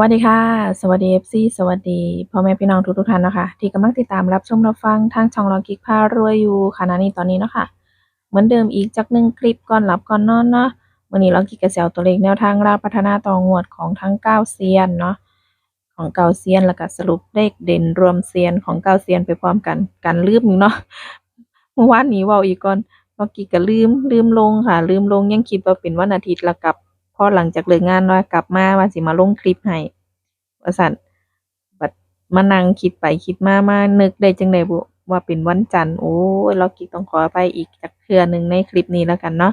วัสดีค่ะ สวัสดี FC สวัสดีพ่อแม่พี่น้องทุกๆท่านเนาะคะที่กำลังติดตามรับชมรับฟังทางช่องลองกิกพารวยอยู่ขณะนี้ตอนนี้เนาะค่ะเหมือนเดิมอีกจักหนึ่งคลิปก่อนหลับก่อนนอนเนาะวันนี้ลองกิกกระเสียวตัวเลขแนวทางราพัฒนาต่องวดของทั้งเก้าเซียนเนาะของเก้าเซียนแล้วก็สรุปเลขเด่นรวมเซียนของเก้าเซียนไปพร้อมกันกันลืมเนาะเมื่อวานนี้ว้าอีกก่อนลองกิกก็ลืมลืมลงค่ะ ลืมลงยังคิดว่าเป็นวันอาทิตย์แล้วกลับพอหลังจากเลิกงานว่ากลับมาว่าสิมาลงคลิปให้ ว่าซั่นบัดมานั่งคิดไปคิดมามานึกได้จังได๋บุว่าเป็นวันจันทร์โอ้ยเรากิกต้องขออภัยอีกจักเทื่อหนึ่งในคลิปนี้แล้วกันเนาะ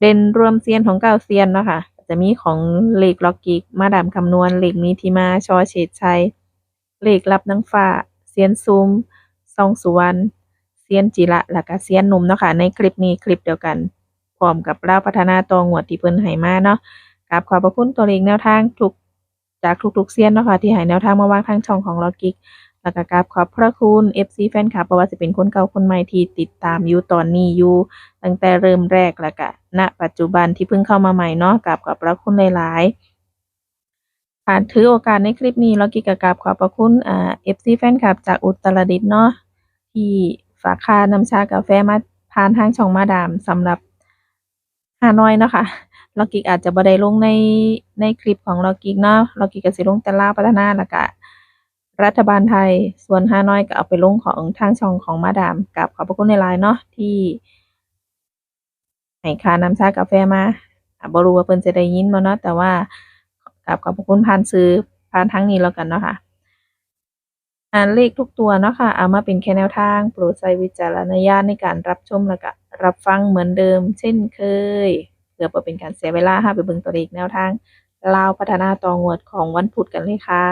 เด่นรวมเซียนของเก้าเซียนเนาะค่ะ จะมีของเลขล็อกกิกมาดามคำนวณเลขมีที่มาชอเฉดชัยเลขลับนางฟ้าเซียนซูมซองสุวรรณเซียนจิระแล้วก็เซียนหนุ่มเนาะค่ะในคลิปนี้คลิปเดียวกันพร้อมกับราพัฒนาตองวดที่เพิ่นให้มาเนาะกราบขอบพระคุณตัวเลขแนวทางทุก จากทุกๆเซียนเนาะค่ะที่ให้แนวทางมาวางทางช่องของล็อกกิกแล้วก็กราบขอบพระคุณ FC แฟนคลับบ่ว่าสิเป็นคนเก่าคนใหม่ที่ติดตามอยู่ตอนนี้อยู่ตั้งแต่เริ่มแรกแล้วก็ณ ปัจจุบันที่เพิ่งเข้ามาใหม่เนาะกราบขอบพระคุณหลายๆค่ะถือโอกาสในคลิปนี้เรากิกกราบขอบพระคุณอ่า FC แฟนคลับจากอุตรดิตถ์เนาะที่ฝากค่าน้ำชากาแฟมาผ่านทางช่องมาดามสำหรับฮานอยเนาะค่ะ รากิกอาจจะบ่ได้ลงในในคลิปของเรากิกเนาะเรากิกก็สิลงแต่ลาวพัฒนาแล้วก็รัฐบาลไทยส่วนฮานอยก็เอาไปลงของทางช่องของมาดามกราบขอบพระคุณหลายๆเนาะที่ให้ค่าน้ำชากาแฟมาอ่าบ่รู้ว่าเพิ่นสิได้ยินบ่เนาะแต่ว่ากราบขอบพระคุณผ่านสื่อผ่านทางนี้แล้วกันเนาะค่ะอ่านเลขทุกตัวเนาะค่ะเอามาเป็นแค่แนวทางโปรดใช้วิจารณญาณในการรับชมแล้วก็รับฟังเหมือนเดิม เช่นเคย เพื่อเป็นการเสียเวลาค่ะไปเบิ่งตัวเลขแนวทางลาวพัฒนาต่องวดของวันพุธกันเลยค่ะ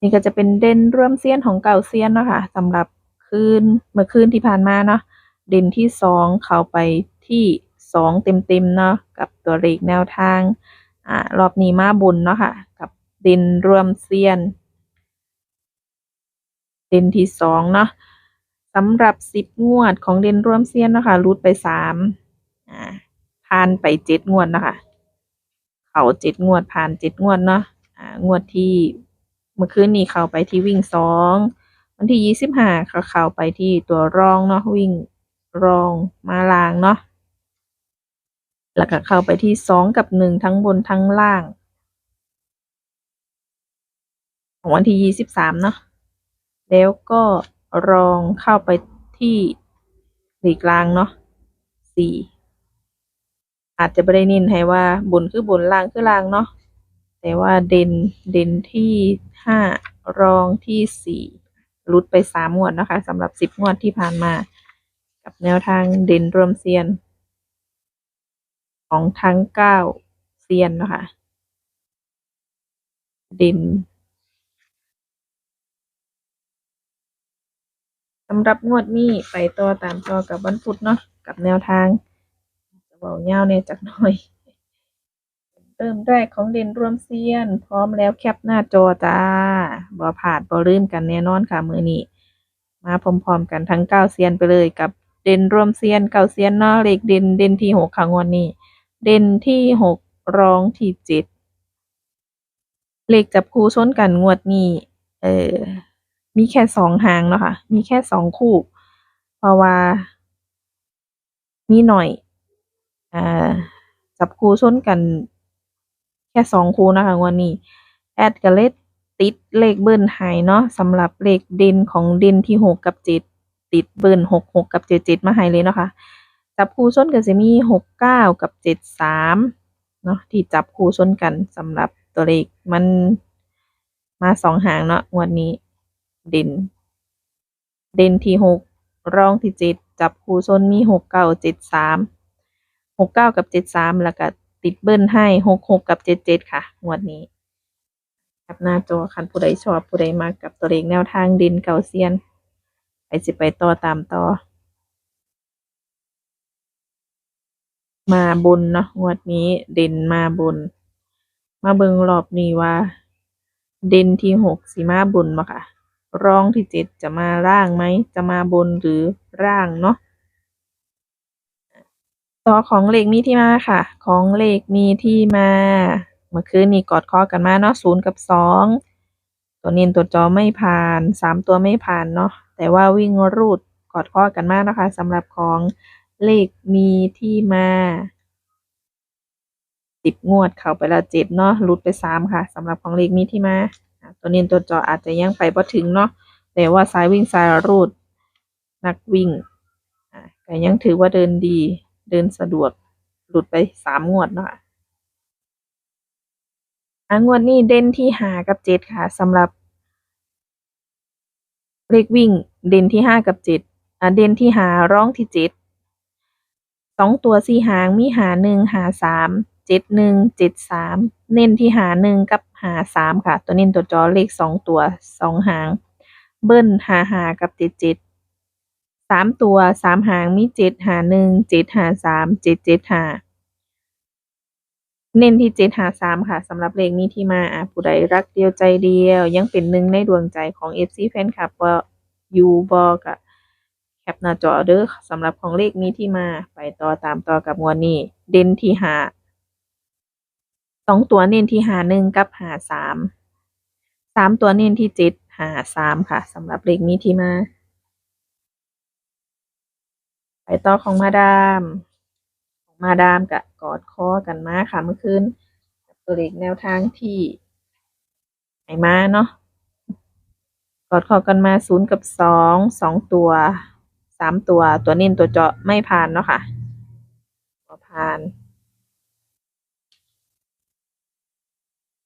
นี่ก็จะเป็นเด่นร่วมเซียนของเก่าเซียนเนาะค่ะสำหรับคืนเมื่อคืนที่ผ่านมาเนาะเด่นที่สองเข้าไปที่สองเต็มๆเนาะกับตัวเลขแนวทางอ่ารอบนี้มาบนเนาะค่ะ กับเด่นรวมเซียน เด่นที่สองเนาะสำหรับสิบงวดของเด่นรวมเซียนเนาะค่ะรุดไปสาม อ่าผ่านไปเจ็ดงวดนะคะ เขาเจ็ดงวดผ่านเจ็ดงวดเนาะอ่างวดที่เมื่อคืนนี้เข้าไปที่วิ่งสองวันที่ยี่สิบห้าเขาเข้าไปที่ตัวรองเนาะวิ่งรองมาลางเนาะแล้วก็เข้าไปที่สองกับหนึ่งทั้งบนทั้งล่าง ของวันที่ยี่สิบสามเนาะแล้วก็รองเข้าไปที่หลีกลางเนาะสี่ อาจจะไม่ได้น้นให้ว่าบนคือบนล่างคือล่างเนาะแต่ว่าเด่นเด่นที่ห้ารองที่สี่หลุดไปสามงวดนะคะสำหรับสิบงวดที่ผ่านมา กับแนวทางเด่นรวมเซียน ของทั้งเก้าเซียนนะคะเด่นสำหรับงวดนี้ไปต่อตามต่อกับวันพุธเนาะกับแนวทาง เบาเงาวเนี่ยจักหน่อย เริ่มแรกของเด่นรวมเซียน พร้อมแล้วแคปหน้าจอจ้าบ่ผาดบ่ลืมกันแน่นอนค่ะมือนี้มาพร้อมๆกันทั้งเก้าเซียนไปเลยกับเด่นรวมเซียนเก้าเซียนเนาะเลขเด่นเด่นที่หกค่ะงวดนี้ เด่นที่หกรองที่เจ็ดเลขจับคู่ชนกันงวดนี้ เออมีแค่สองหางเนาะค่ะ มีแค่สองคู่ เพราะว่า มีหน่อย อ่าจับคู่ชนกัน แค่สองคู่นะคะวดนี้ แอดก็เลยติดเลขเบิ้ลให้เนาะสำหรับเลขเด่นของเด่นที่หกกับเจ็ดติดเบิ้ลหกหกกับเจ็ดเจ็ดมาให้เลยเนาะค่ะจับคู่ชนก็สิมีหกเก้ากับเจ็ดสามเนาะที่จับคู่ชนกันสำหรับตัวเลขมันมาสองหางเนาะวดนี้เด่น เด่นที่หกรองที่เจ็ดจับคู่ชนมีหกเก้าเจ็ดสาม หกเก้ากับเจ็ดสามแล้วก็ติดเบิ้ลให้หกหกกับเจ็ดเจ็ดค่ะงวดนี้กับหน้าจอคันผู้ใดชอบผู้ใดมากกับตัวเลขแนวทางด่นเก่าเซียนไปสิไปต่อตามต่อ มาบนเนาะงวดนี้เด่นมาบน มาเบิงรอบนี้ว่า เด่นที่หกสิมาบนบ่ค่ะ รองที่เจ็ดจะมาล่างไหมจะมาบนหรือล่างเนาะ ต่อของเลขมีที่มาค่ะ ของเลขมีที่มา เมื่อคืนนี้กอดคอกันมาเนาะศูนย์กับสองตัวเน้นตัวจอไม่ผ่านสามตัวไม่ผ่านเนาะแต่ว่าวิ่งรูดกอดคอกันมานะคะสำหรับของเลขมีที่มาสิบงวดเข้าไปแล้วเจ็ดเนาะหลุดไปสามค่ะสำหรับของเลขมีที่มา ตัวเน้นตัวจออาจจะยังไปบ่ถึงเนาะแต่ว่าสายวิ่งสายรูด นักวิ่งอะก็ยังถือว่าเดินดี เดินสะดวก หลุดไปสามงวดเนาะคะอะงวดนี้เด่นที่ห้ากับเจ็ดค่ะสำหรับ เลขวิ่ง เด่นที่ห้ากับเจ็ดอะเด่นที่ห้าร้องที่เจ็ดสองตัวสี่หางมีหาหนึ่งหาสามเจ็ดหนึ่งเจ็ดสามเน้นที่หาหนึ่งกับหาสามค่ะ ตัวเน้นตัวจอเลขสองตัวสองหาง เบิ้ลหาหากับเจ็ดเจ็ด สามตัวสามหางมีเจ็ดหาหนึ่งเจ็ดหาสามเจ็ดเจ็ดหาเน้นที่เจ็ดหาสามค่ะสำหรับเลขนี้ที่มาอะผู้ใดรักเดียวใจเดียว ยังเป็นหนึ่งในดวงใจของเอฟซีแฟนคลับว่ายูบอกะแคปหน้าจอเด้อสำหรับของเลขนี้ที่มาไปต่อตามต่อกับงวดนี้ เด่นที่หาสองตัวเน้นที่หาหนึ่งกับหาสามสามตัวเน้นที่เจ็ดหาสามค่ะสำหรับเลขนี้ที่มา ต่อของมาดาม ของมาดามกับกอดคอกันมาค่ะเมื่อคืนตัวเลขแนวทางที่ไหนมาเนาะกอดคอกันมาศูนย์กับสองสองตัวสามตัวตัวเน้นตัวเจาะไม่ผ่านเนาะค่ะผ่าน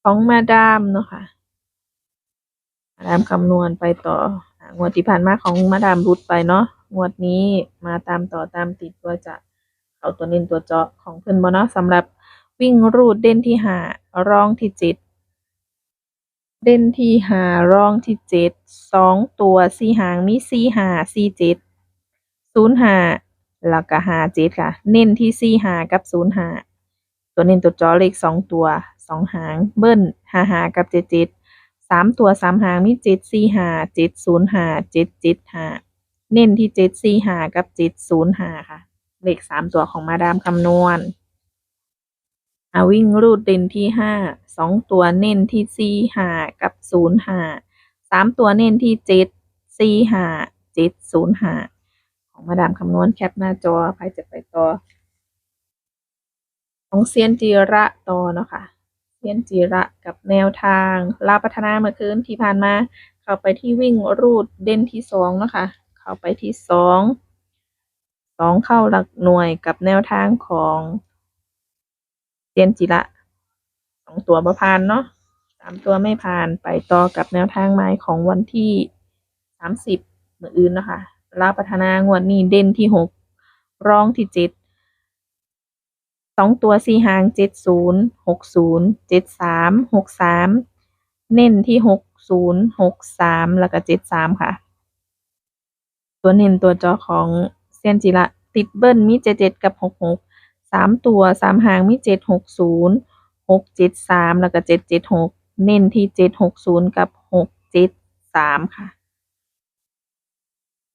ของมาดามเนาะค่ะมาดามคำนวณไปต่ออ่างวดที่ผ่านมาของมาดามรุดไปเนาะ งวดนี้มาตามต่อตามติดว่าจะเอาตัวเน้นตัวเจาะของเพิ่อนบ่เนาะสำหรับวิ่งรูดเด่นที่หารองที่เจ็ดเด่นที่หารองที่เจ็ดสองตัวสี่หางมีสี่หาสี่เจ็ดศูนย์หาแล้วก็หาเจ็ดค่ะ เน้นที่สี่หากับศูนย์หาตัวเน้นตัวจาะเลขสองตัวสองหางเบิ้ลหาหากับเจ็ดเจ็ดสามตัวสามหางมีเจ็ดสี่หาเจ็ดศูนย์หาเจ็ดเจ็ดหา เน้นที่เจ็ดสี่ห้ากับเจ็ดศูนย์ห้าค่ะ เลขสามตัวของมาดามคำนวณอาวิ่งรูดเด่นที่ห้าสองตัวเน้นที่สี่ห้ากับศูนย์ห้าสามตัวเน้นที่เจ็ดสี่ห้าเจ็ดศูนย์ห้าของมาดามคำนวณแคปหน้าจอใครจะไปต่อของเซียนจีระต่อเนาะค่ะเซียนจีระกับแนวทางลาพัฒนาเมื่อคืนที่ผ่านมา เข้าไปที่วิ่งรูดเด่นที่สองเนาะค่ะ เข้าไปที่สองสองเข้าหลักหน่วยกับแนวทางของเซียนจิระสองตัวประพานเนาะสามตัวไม่ผ่านไปต่อกับแนวทางไม้ของวันที่สามสิบมืออื่นนะคะลาวพัฒนางวดนี้เด่นที่หกรองที่เจ็ดสองตัวสี่หางเจ็ดศูนย์หกศูนย์เจ็ดสามหกสามเน้นที่หกศูนย์หกสามแล้วก็เจ็ดสามค่ะ ตัวเน้นตัวจอของเซียนจิระติดเบิ้ลมีเจ็ดเจ็ดกับหกหกสามตัวสามหางมีเจ็ดหกศูนย์หกเจ็ดสามแล้วก็เจ็ดเจ็ดหกเน้นที่เจ็ดหกศูนย์กับหกเจ็ดสามค่ะ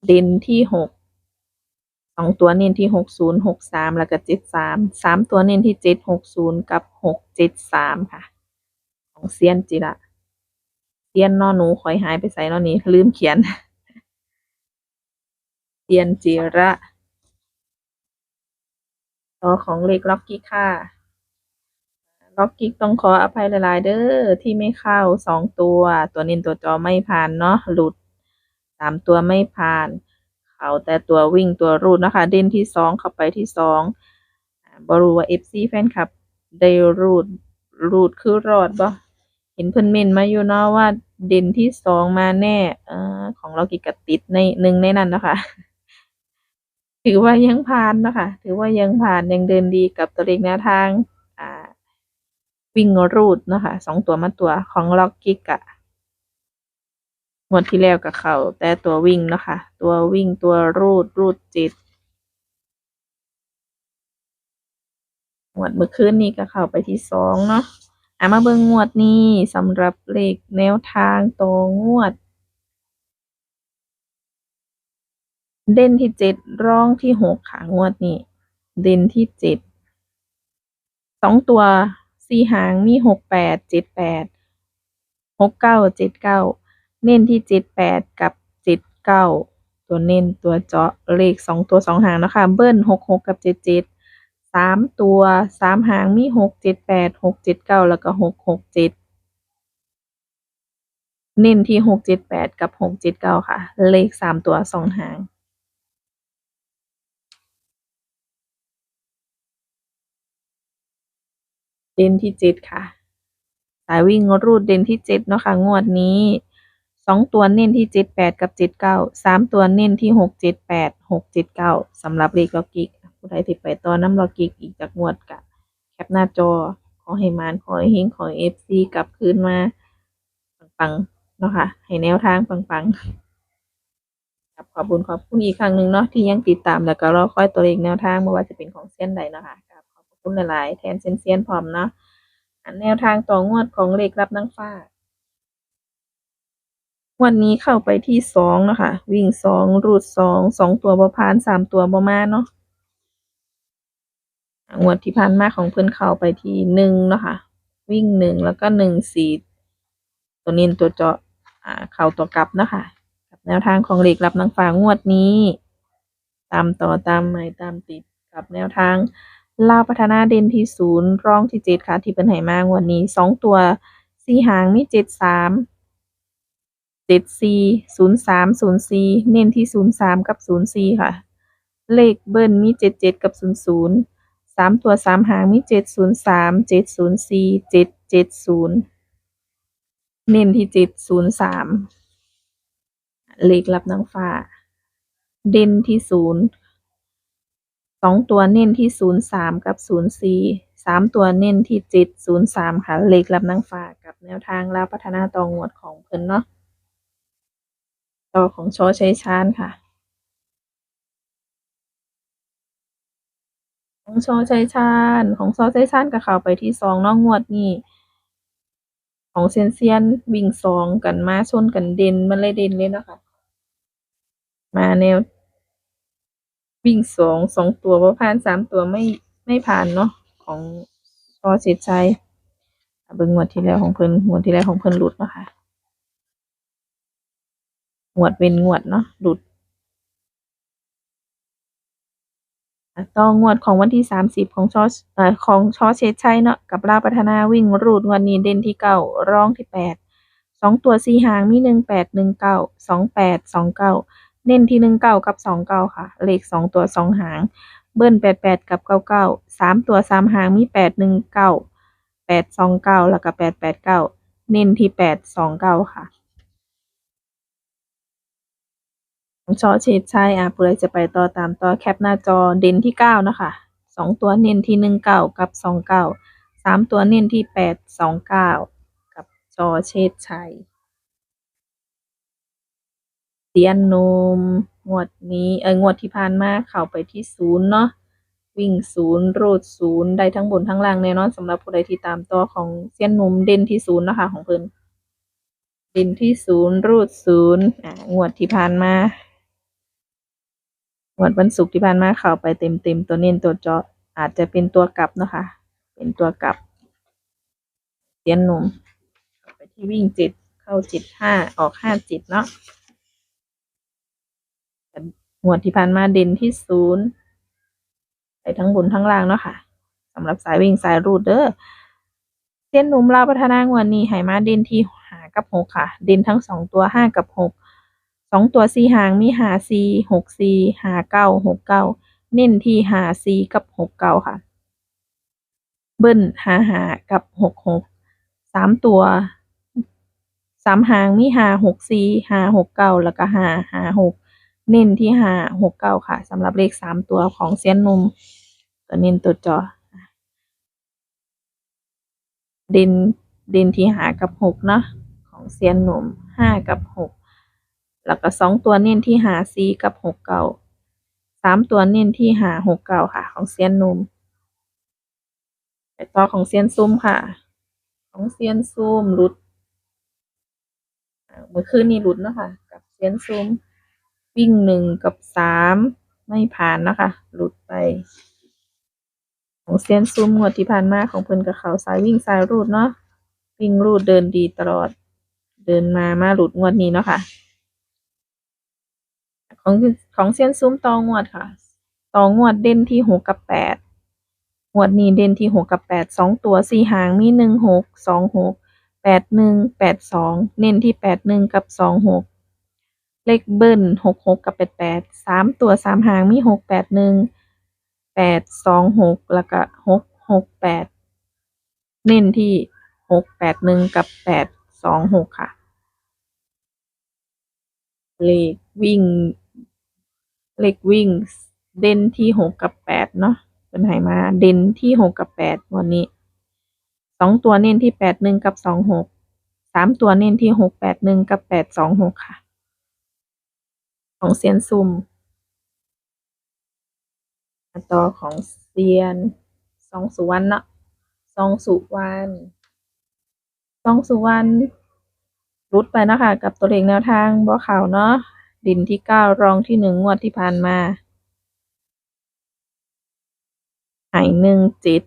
เด่นที่หกสองตัวเน้นที่หกศูนย์หกสามแล้วก็เจ็ดสามสามตัวเน้นที่เจ็ดหกศูนย์กับหกเจ็ดสามค่ะ ของเซียนจิระเซียนนอหนูคอยหายไปใส่นอนี้ลืมเขียน เซียนจิระต่อของเลขล็อกกี้ค่ะ ล็อกกิ๊กต้องขออภัยหลายๆเด้อที่ไม่เข้าสองตัว ตัวน้นตัวจอไม่ผ่านเนาะหลุดสามตัวไม่ผ่านเขาแต่ตัววิ่งตัวรูดนะคะ เด่นที่สองเข้าไปที่สองบรูว่าเอฟซีแฟนคลับ ได้รูดรูดคือรอดบ่เห็นเพิ่อนเม่นมาอยู่เนาะว่าเด่นที่สองมาแน่อ่อของเรากิกกติดในหนึ่งในนั้นนะคะ ถือว่ายังผ่านนะคะ ถือว่ายังผ่านยังเดินดีกับตัวเลขแนวทาง อ่า วิ่งรูดนะคะสองตัวมาตัวของล็อกกิกอะงวดที่แล้วกับเขาแต่ตัววิ่งเนาะค่ะตัววิ่งตัวรูดรูดจิตงวดเมื่อคืนนี้ก็เข้าไปที่สองเนาะอะมาเบิ่งงวดนี้สำหรับเลขแนวทางตัวงวด เด่นที่เจ็ดรองที่หกค่ะ งวดนี้ เด่นที่เจ็ดสองตัวสี่หางมีหกแปดเจ็ดแปดหกเก้าเจ็ดเก้าเน้นที่เจ็ดแปดกับเจ็ดเก้าตัวเน้นตัวเจาะเลขสองตัวสองหางนะคะ เบิ้ลหกหกกับเจ็ดเจ็ดสามตัวสามหางมีหกเจ็ดแปดหกเจ็ดเก้าแล้วก็หกหกเจ็ดเน้นที่หกเจ็ดแปดกับหกเจ็ดเก้าค่ะ เลขสามตัวสองหาง เด่นที่เจ็ดค่ะ สายวิ่งรูดเด่นที่เจ็ดเนาะค่ะ งวดนี้สองตัวเน้นที่เจ็ดแปดกับเจ็ดเก้าสามตัวเน้นที่หกเจ็ดแปดหกเจ็ดเก้าสำหรับเลขล็อกกิกผู้ใดที่ไปต่อน้ำล็อกกิกอีกจากงวดกะแคปหน้าจอ ขอให้มานขอให้เฮงขอให้เอฟซีกลับคืนมาปังๆเนาะค่ะ ให้แนวทางปังๆกับขอบคุณขอบคุณอีกครั้งหนึ่งเนาะที่ยังติดตามแล้วก็รอคอยตัวเลขแนวทางไม่ว่าจะเป็นของเส้นใดเนาะค่ะ คุณหลาย ๆ แทนเส้นเซียนพร้อมเนาะแนวทางต่องวดของเลขรับนางฟ้า วันนี้เข้าไปที่สองนะคะ วิ่งสองรูดสองสองตัวบ่ผ่านสามตัวบ่มาเนาะงวดที่ผ่านมาของเพิ่อนเข้าไปที่หนึ่งเนาะค่ะ วิ่งหนึ่งแล้วก็หนึ่งสี่ตัวนี้ตัวเจาะอ่าเข้าตัวกลับเนาะค่ะกับแนวทางของเลขรับนางฟ้างวดนี้ ตามต่อตามใหม่ตามติดกับแนวทาง ลาวพัฒนาเด่นที่ศูนย์รองที่เจ็ดค่ะ ที่เป็นไหมางวันนี้สองตัวสี่หางมีเจ็ดสามเจ็ดสี่ศูนย์สามศูนย์สี่เน้นที่ศูนย์สามกับศูนย์สี่ค่ะ เลขเบิ้ลมีเจ็ดเจ็ดกับศูนย์ศูนย์สามตัวสามหางมีเจ็ดศูนย์สามเจ็ดศูนย์สี่เจ็ดเจ็ดศูนย์เน้นที่เจ็ดศูนย์สามเลขรับนางฟ้า เด่นที่ศูนย์ สองตัวเน้นที่ศูนย์สามกับศูนย์สี่สามตัวเน้นที่เจ็ดศูนย์สามค่ะเลขรับนางฟ้ากับแนวทางลาวพัฒนาตองวดของเพิ่นเนาะต่อของชอชัยชาญค่ะ ของชอชัยชาญของชอชัยชาญก็เข้าไปที่สองนอกงวดนี้ของเซียนเซียนวิ่งสองกันมาชนกันเด่นมันเลยเด่นเลยเนาะค่ะมาแนว วิ่งสองสองตัวบ่ผ่านสามตัวไม่ไม่ผ่านเนาะของชอสิทธิ์ชัยอะเบิ่งงวดที่แล้วของเพิ่นงวดที่แล้วของเพิ่นหลุดเนาะค่ะงวดเว้นงวดเนาะหลุดต่องงวดของวันที่สามสิบของชอเอ่อของชอเชดชัยเนาะกับลาพัฒนาวิ่งรูดงวดนี้เด่นที่เก้าร้องที่แปดสองตัวสี่หางมีหนึ่งแปดหนึ่งเก้าสองแปดสองเก้า เน้นที่หนึ่งเก้ากับสองเก้าค่ะ เลขสองตัวสองหาง เบิ้ลแปดแปดกับเก้าเก้าสามตัวสามหางมีแปดหนึ่งเก้าแปดสองเก้าแล้วก็แปดแปดเก้าเน้นที่แปดสองเก้าค่ะของชอเชดชัยอะผู้ใดจะไปต่อตามต่อแคปหน้าจอเด่นที่เก้านะคะสองตัวเน้นที่หนึ่งเก้ากับสองเก้าสามตัวเน้นที่แปดสองเก้ากับชอเชดชัย เซียนหนุ่ม งวดนี้ เอองวดที่ผ่านมาเข้าไปที่ศูนย์เนาะ วิ่งศูนย์รูดศูนย์ได้ทั้งบนทั้งล่างแน่นอนสำหรับผู้ใดที่ตามต่อของเซียนหนุ่มเด่นที่ศูนย์นะคะของเพิ่นเด่นที่ศูนย์รูดศูนย์อ่างวดที่ผ่านมางวดวันศุกร์ที่ผ่านมาเข้าไปเต็มเต็มตัวเน้นตัวเจาะอาจจะเป็นตัวกลับเนาะคะเป็นตัวกลับเซียนหนุ่มไปที่วิ่งเจ็ดเข้าเจ็ดห้าออกห้าเจ็ดเนาะ งวดที่ผ่านมาเด่นที่ศูนย์ไปทั้งบนทั้งล่างเนาะค่ะสำหรับสายวิ่งสายรูดเด้อเส้นหนุ่มลาวพัฒนางวดนี้ให้มาเด่นที่หากับหกค่ะ เด่นทั้งสองตัวห้ากับหกสองตัวสี่หางมีหาสี่หกสี่หาเก้าหกเก้าเน้นที่หาสี่กับหกเก้าค่ะ เบิ้ลหาหากับหกหกสามตัวสามหางมีหาหกสี่หาหกเก้าแล้วก็หาหาหก เน้นที่ห้าหกเก้าค่ะสำหรับเลขสามตัวของเซียนหนุ่มตัวเน้นตัวจอเด่นเด่นที่หากับหกเนาะของเซียนหนุ่มห้ากับหกแล้วก็สองตัวเน้นที่หาสี่กับหกเก้าสามตัวเน้นที่หาหกเก้าค่ะ ของเซียนหนุ่มไปต่อของเซียนซุ่มค่ะ ของเซียนซุ่มหลุดอ่าเมื่อคืนนี้หลุดเนาะค่ะ กับเซียนซุ่ม วิ่งหนึ่งกับสามไม่ผ่านนะคะ หลุดไป ของเซียนซุ่มงวดที่ผ่านมาของเพิ่นกับเขาสายวิ่งสายรูดเนาะวิ่งรูดเดินดีตลอด เดินมามาหลุดงวดนี้เนาะค่ะ ของของเซียนซุ่มตองวดค่ะตองวดเด่นที่หกกับแปดงวดนี้เด่นที่หกกับแปดสองตัวสี่หางมีหนึ่งหกสองหกแปดหนึ่งแปดสองเน้นที่แปดหนึ่งกับสองหก เลขเบิ้ลหกหกกับแปดแปดสามตัวสามหางมีหกแปดหนึ่งแปดสองหกแล้วก็หกหกแปดเน้นที่หกแปดหนึ่งกับแปดสองหกค่ะ เลขวิ่ง เลขวิ่ง เด่นที่หกกับแปดเนาะเป็นไหมา เด่นที่หกกับแปดวันนี้สองตัวเน้นที่แปดหนึ่งกับสองหกสามตัวเน้นที่หกแปดหนึ่งกับแปดสองหกค่ะ ของเซียนซุ่มต่อของเซียนสองสุวรรณเนาะสองสุวรรณสองสุวรรณรุดไปนะคะกับตัวเลขแนวทางบ่เขาเนาะดินที่เก้ารองที่หนึ่งงวดที่ผ่านมาหายหนึ่งเจ็ด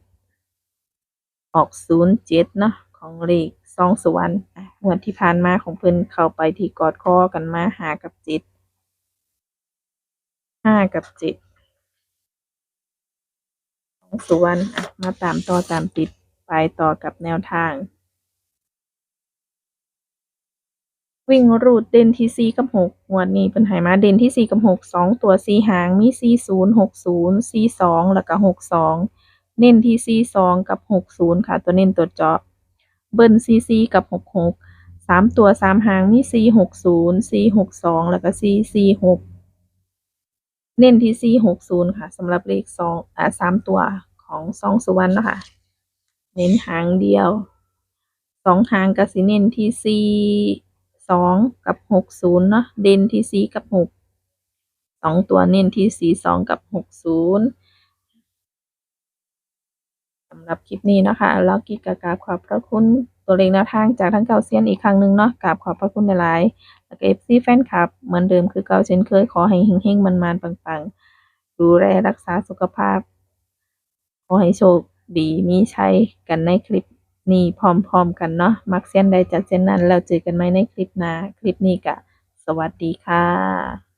ออกศูนย์เจ็ดเนาะของเลขสองสุวรรณอะงวดที่ผ่านมาของเพิ่นเข้าไปที่กอดคอกันมาหากับเจ็ด ห้ากับเจ็ดของสุวรรณมาตามต่อตามติดไปต่อกับแนวทาง วิ่งรูดเด่นที่สี่กับหกงวดนี้เพิ่นให้มาเด่นที่สี่กับหกสองตัวสี่หางมีสี่ศูนย์หกศูนย์สี่สองแล้วก็หกสองเน้นที่สี่สองกับหกศูนย์ค่ะ ตัวเน้นตัวเจาะเบิ้ลสี่สี่กับหกหกสามตัวสามหางมีสี่หกศูนย์สี่หกสองแล้วก็สี่สี่หก เน้นที่สี่หกศูนย์ค่ะสำหรับเลขสองอ่าสามตัวของสองสุวรรณเนาะคะเน้นหางเดียวสองหางก็สิเน้นที่สี่สองกับหกศูนย์เนาะเด่นที่สี่กับหกสองตัวเน้นที่สี่สองกับหกศูนย์สำหรับคลิปนี้นะคะแล้วกิจกกราขอบพระคุณ ตัวเลขแนวทางจากทั้งเก่าเซียนอีกครั้งหนึ่งเนาะกราบขอบพระคุณหลายๆแล้วก็เอฟซีแฟนคลับ เหมือนเดิมคือเก่าเช่นเคยขอให้เฮงๆมันๆปังๆ ดูแลรักษาสุขภาพ ขอให้โชคดีมีชัยกันในคลิปนี้พร้อมๆกันเนาะมักเส้นใดจัดเส้นนั้นแล้วเจอกันไหมในคลิปหน้าคลิปนี้ก็สวัสดีค่ะ